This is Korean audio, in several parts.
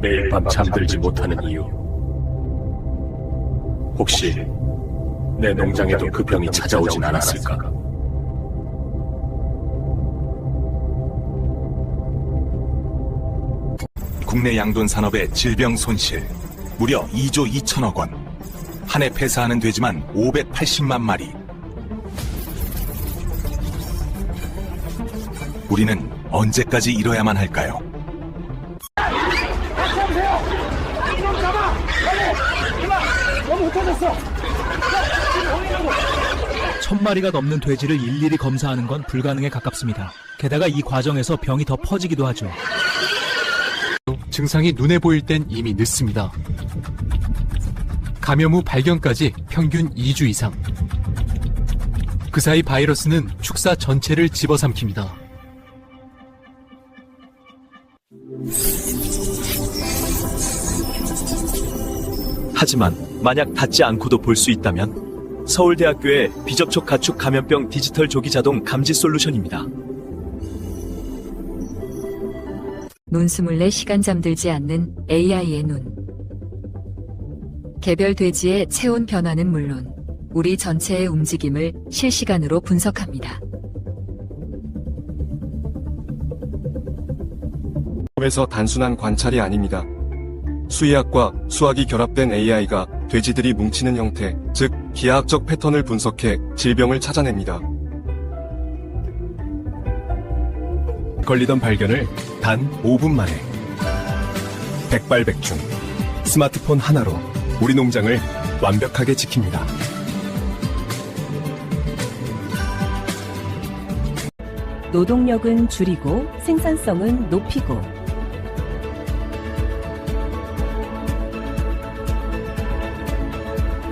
매일 밤 잠들지 못하는 이유. 혹시 내 농장에도 그 병이 찾아오진 않았을까? 국내 양돈 산업의 질병 손실 무려 2조 2천억 원. 한 해 폐사하는 돼지만 580만 마리. 우리는 언제까지 이뤄야만 할까요? 천 마리가 넘는 돼지를 일일이 검사하는 건 불가능에 가깝습니다. 게다가 이 과정에서 병이 더 퍼지기도 하죠. 증상이 눈에 보일 땐 이미 늦습니다. 감염 후 발견까지 평균 2주 이상. 그 사이 바이러스는 축사 전체를 집어삼킵니다. 하지만 만약 닿지 않고도 볼 수 있다면 서울대학교의 비접촉 가축 감염병 디지털 조기 자동 감지 솔루션입니다. 논수물내 시간 잠들지 않는 AI의 눈. 개별 돼지의 체온 변화는 물론 우리 전체의 움직임을 실시간으로 분석합니다. 에서 단순한 관찰이 아닙니다. 수의학과 수학이 결합된 AI가 돼지들이 뭉치는 형태, 즉 기하학적 패턴을 분석해 질병을 찾아냅니다. 걸리던 발견을 단 5분 만에 백발백중 스마트폰 하나로 우리 농장을 완벽하게 지킵니다. 노동력은 줄이고 생산성은 높이고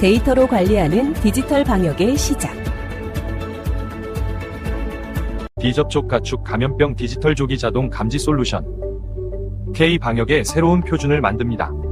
데이터로 관리하는 디지털 방역의 시작. 비접촉 가축 감염병 디지털 조기 자동 감지 솔루션. K 방역의 새로운 표준을 만듭니다.